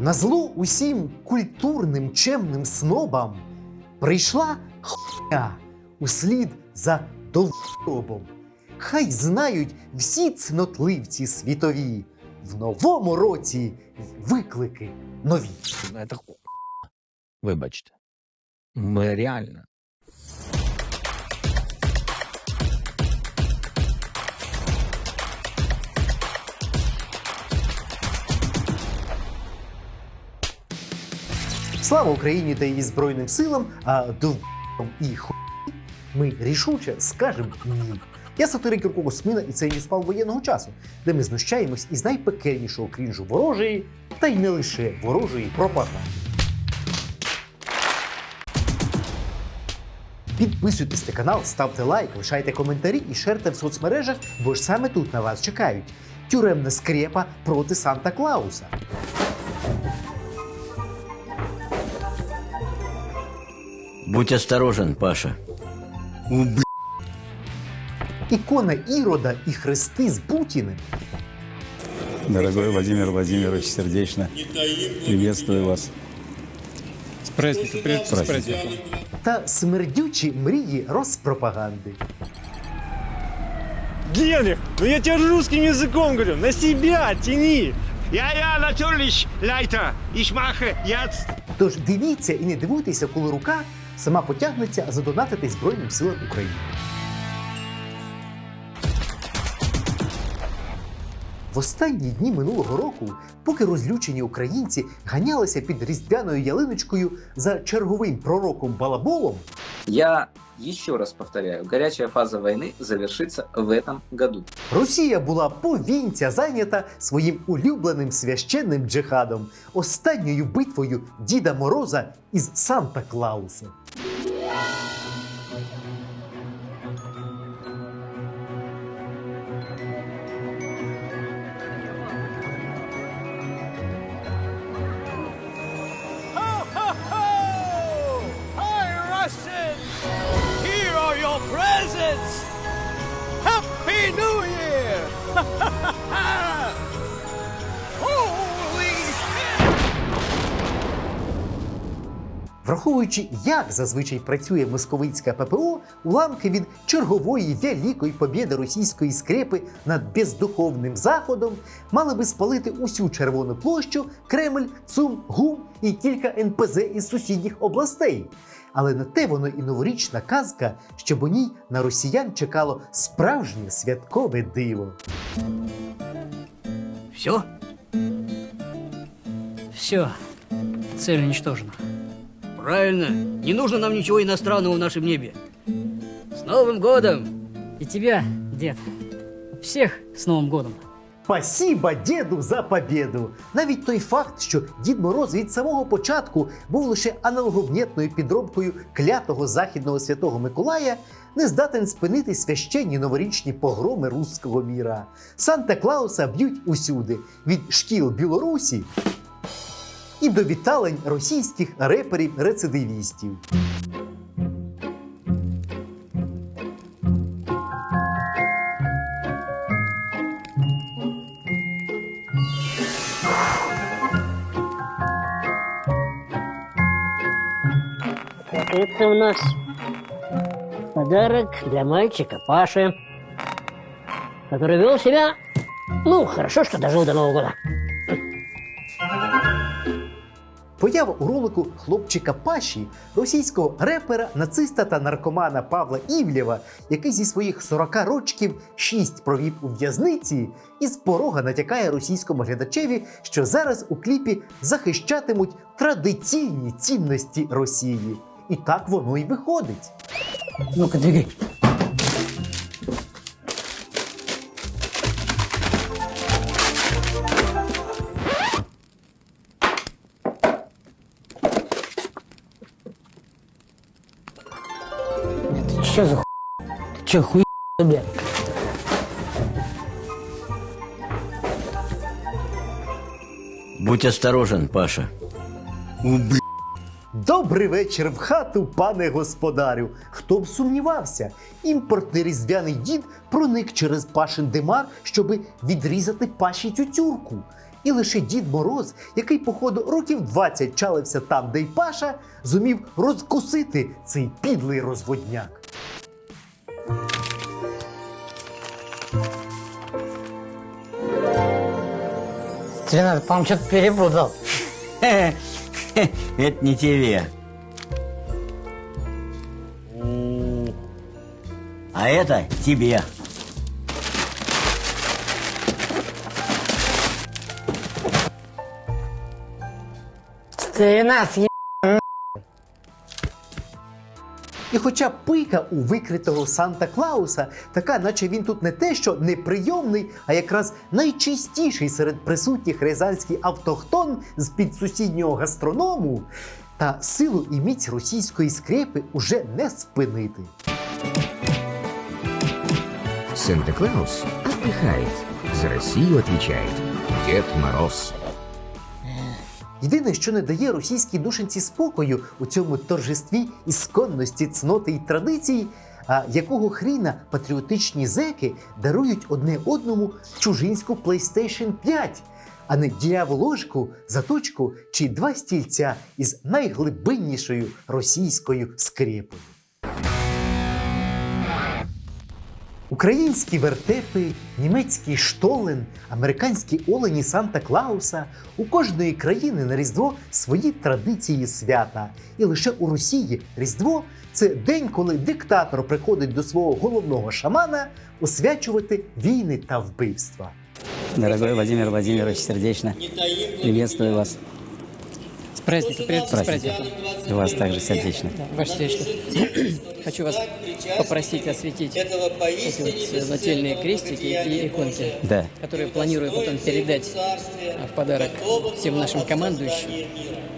На зло усім культурним чемним снобам прийшла хуйня услід за довбом. Хай знають всі цнотливці світові. В новому році виклики нові. Ну, Вибачте. Ми реально. Слава Україні та її Збройним силам, а довбом і хуй ми рішуче скажемо ні. Я сатирик Юрко Космина, і це Ньюспал воєнного часу, де ми знущаємось із найпекельнішого крінжу ворожої, та й не лише ворожої пропаганди. Підписуйтесь на канал, ставте лайк, лишайте коментарі і шерте в соцмережах, бо ж саме тут на вас чекають. Тюремна скрепа проти Санта Клауса. Будь осторожен, Паша. Ікона Ірода і хрести з Путіним. Дорогой Владимир Владимирович, сердечно приветствую вас. С праздником, привет, с Праздником. та смердючі мрії розпропаганди. Генрих, ну я тебе русским языком говорю, на себя тяни. Ja, ja, natürlich, Leiter. Ich mache jetzt. Тож дивіться і не дивуйтеся, коли рука сама потягнеться задонатити Збройним силам України. В останні дні минулого року, поки розлючені українці ганялися під різдвяною ялиночкою за черговим пророком Балаболом, Я еще раз повторяю, горячая фаза войны завершится в этом году. Росія була повінця зайнята своїм улюбленим священним джихадом, останньою битвою Діда Мороза із Санта Клаусом. Враховуючи, як зазвичай працює московицька ППО, уламки від чергової великої побєди російської скрепи над бездуховним заходом мали би спалити усю червону площу, Кремль, ЦУМ, ГУМ і кілька НПЗ із сусідніх областей. Але на те воно і новорічна казка, щоб у ній на росіян чекало справжнє святкове диво. Все? Все. Цель уничтожена. Правильно. Не нужно нам ничего иностранного в нашем небе. С Новым годом! И тебя, дед. Всех с Новым годом. Спасіба діду за побєду! Навіть той факт, що Дід Мороз від самого початку був лише аналоговнєтною підробкою клятого західного святого Миколая, не здатен спинити священні новорічні погроми руського міра. Санта Клауса б'ють усюди від шкіл Білорусі і до віталень російських реперів-рецидивістів. Это у нас подарок для мальчика Паши, который вел себя, ну, хорошо, что дожил до Нового года. Поява у ролику хлопчика Паші, російського репера, нациста та наркомана Павла Івлєва, який зі своїх 40 рочків 6 провів у в'язниці, і з порога натякає російському глядачеві, що зараз у кліпі захищатимуть традиційні цінності Росії. І так воно й виходить. Ну-ка, двигай. Что за хуй? Ты что, хуй, бля? Будь осторожен, Паша. Добрий вечір в хату, пане господарю. Хто б сумнівався? Імпортний різдвяний дід проник через пашин димар, щоби відрізати паші тютюрку. І лише Дід Мороз, який, походу, років 20 чалився там, де й Паша, зумів розкусити цей підлий розводняк. Тринадцать, по-моему, что-то перепутал. Это не тебе. А это тебе. Тринадцать, І хоча пика у викритого Санта Клауса така, наче він тут не те, що неприйомний, а якраз найчистіший серед присутніх рязанський автохтон з під сусіднього гастроному, та силу і міць російської скрепи уже не спинити. Санта-Клаус отдыхает. За Россию отвечает Дед Мороз. Єдине, що не дає російській душенці спокою у цьому торжестві ісконності, цноти й традицій, а якого хріна патріотичні зеки дарують одне одному чужинську PlayStation 5, а не діяволожку, заточку чи два стільця із найглибиннішою російською скрепою. Українські вертепи, німецький штолен, американські олені Санта Клауса у кожної країни на Різдво свої традиції свята. І лише у Росії Різдво це день, коли диктатор приходить до свого головного шамана освячувати війни та вбивства. Дорогой Владимир Владимирович, сердечно приветствую вас С праздником, привет, с праздником. И вас также сердечно. Ваше Святейшество, хочу вас попросить осветить эти вот нательные крестики и иконки, Да. которые планирую потом передать а, в подарок всем нашим командующим,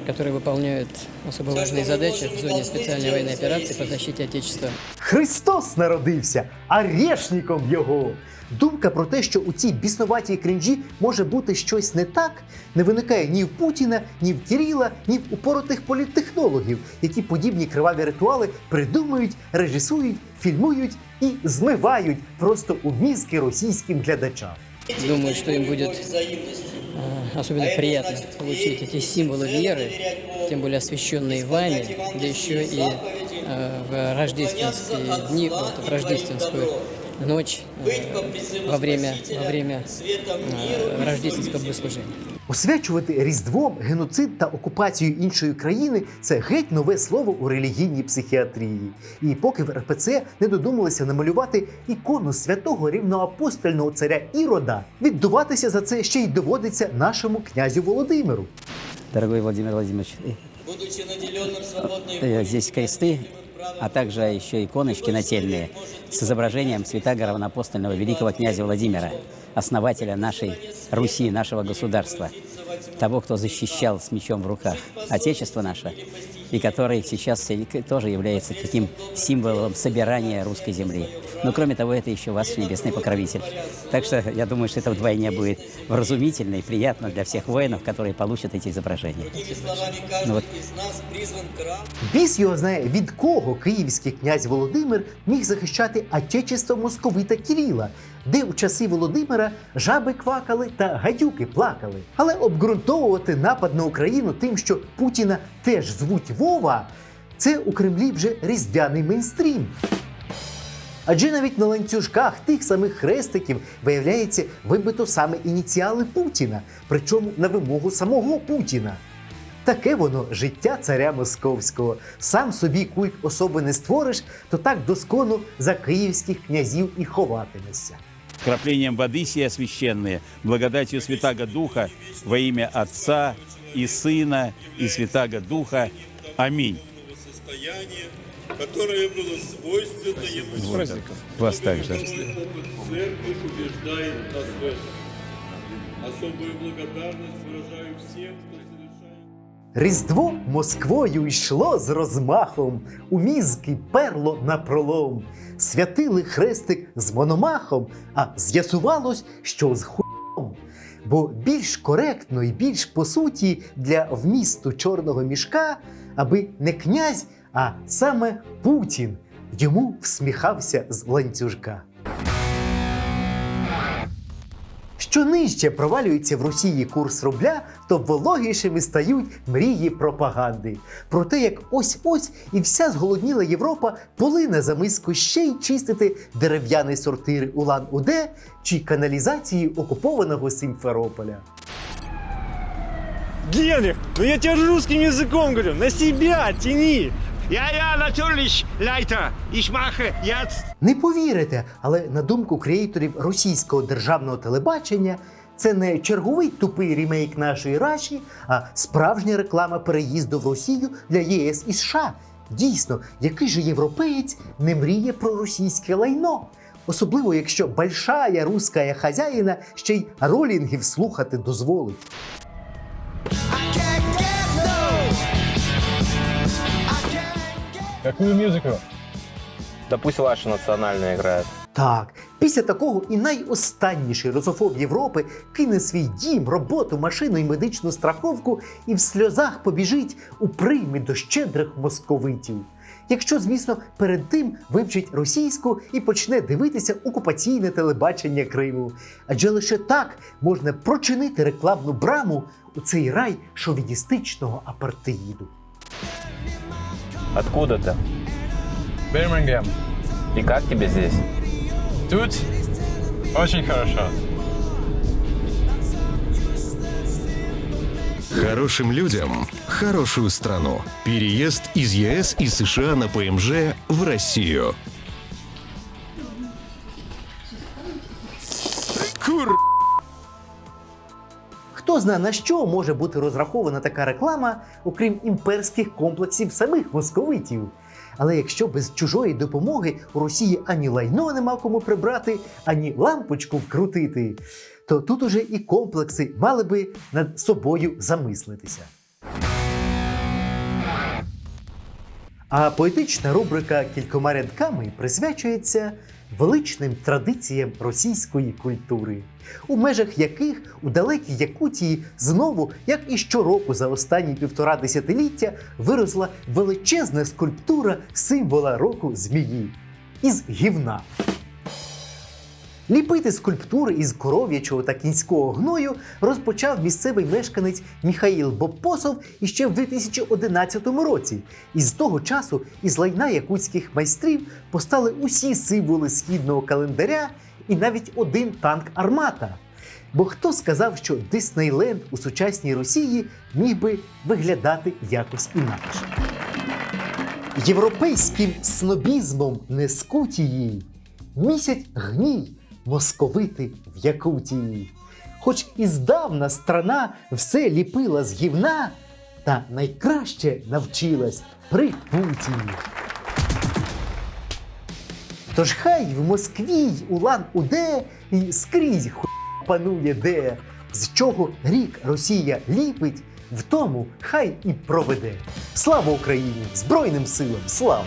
которые выполняют особо важные задачи в зоне специальной военной операции по защите Отечества. Христос народився, а решніком його. Думка про те, що у цій біснуватій крінжі може бути щось не так, не виникає ні в Путіна, ні в Кіріла, ні в упоротих політтехнологів, які подібні криваві ритуали придумують, режисують, фільмують і змивають просто у мізки російським глядачам. Думаю, что им будет а, особенно приятно получить эти символы веры, тем более освященные вами, да еще и а, в рождественские дни, вот, в рождественскую ночь а, во время, во время а, рождественского богослужения. Освячувати Різдвом, геноцид та окупацію іншої країни це геть нове слово у релігійній психіатрії. І поки в РПЦ не додумалися намалювати ікону святого рівноапостольного царя Ірода, віддуватися за це ще й доводиться нашому князю Володимиру. Дорогой Владимир Владимирович, э, здесь кресты, а также еще иконочки нательные с изображением святаго равноапостольного великого князя Владимира, основателя нашей Руси, нашего государства, того, кто защищал с мечом в руках Отечество наше, и который сейчас тоже является таким символом собирания русской земли. Но кроме того, это еще ваш небесный покровитель. Так что я думаю, что это вдвойне будет вразумительно и приятно для всех воинов, которые получат эти изображения. Ну вот Біс його знає, від кого київський князь Володимир міг захищати отечество московита Кіріла, де у часи Володимира жаби квакали та гадюки плакали. Але обґрунтовувати напад на Україну тим, що Путіна теж звуть Вова, це у Кремлі вже різдвяний мейнстрім. Адже навіть на ланцюжках тих самих хрестиків виявляється вибито саме ініціали Путіна, причому на вимогу самого Путіна. Таке воно життя царя московського. Сам собі культ особи не створиш, то так доскону за київських князів і ховатимешся. Краплением воды сия священные, благодатью Святаго Духа во имя Отца и Сына и Святаго Духа. Аминь. которое было свойственно ему. вот, вас также. Церковь убеждает нас в этом. Особую благодарность выражаю всем, кто Різдво Москвою йшло з розмахом, у мізки перло напролом. Святили хрестик з мономахом, а з'ясувалось, що з хуйом. Бо більш коректно і більш по суті для вмісту чорного мішка, аби не князь, а саме Путін йому всміхався з ланцюжка. Що нижче провалюється в Росії курс рубля, то вологішими стають мрії пропаганди. Про те, як ось-ось і вся зголодніла Європа полине за миску ще й чистити дерев'яні сортири Улан-Уде чи каналізації окупованого Симферополя. Генрих, ну я тебе русским языком говорю, на себя тяни. Ja, ja, natürlich, Leiter. Ich mache jetzt. Не повірите, але на думку креаторів російського державного телебачення, це не черговий тупий ремейк нашої Раші, а справжня реклама переїзду в Росію для ЄС і США. Дійсно, який же європеєць не мріє про російське лайно? Особливо, якщо большая русская хазяїна ще й ролінгів слухати дозволить. Какую музыку? Да пусть ваша национальная играет. Так, після такого і найостанніший русофоб Європи кине свій дім, роботу, машину і медичну страховку і в сльозах побіжить у прийми до щедрих московитів. Якщо, звісно, перед тим вивчить російську і почне дивитися окупаційне телебачення Криму. Адже лише так можна прочинити рекламну браму у цей рай шовіністичного апартеїду. Откуда ты? Бирмингем. И как тебе здесь? Тут очень хорошо. Хорошим людям хорошую страну. Переезд из ЕС и США на ПМЖ в Россию. Хто знає на що може бути розрахована така реклама, окрім імперських комплексів самих московитів. Але якщо без чужої допомоги у Росії ані лайно нема кому прибрати, ані лампочку вкрутити, то тут уже і комплекси мали би над собою замислитися. А поетична рубрика кількома рядками присвячується величним традиціям російської культури, у межах яких у далекій Якутії знову, як і щороку за останні півтора десятиліття, виросла величезна скульптура символа року змії із гівна. Ліпити скульптури із коров'ячого та кінського гною розпочав місцевий мешканець Міхаїл Бобпосов іще в 2011 році. І з того часу із лайна якутських майстрів постали усі символи східного календаря і навіть один танк Армата. Бо хто сказав, що Диснейленд у сучасній Росії міг би виглядати якось інакше? Європейським снобізмом не скуті їй місять гній московити в Якутії. Хоч і здавна страна все ліпила з гівна, та найкраще навчилась при Путіні. Тож хай в Москві й Улан-Уде і скрізь ху панує де, з чого рік Росія ліпить, в тому хай і проведе. Слава Україні! Збройним силам! Слава!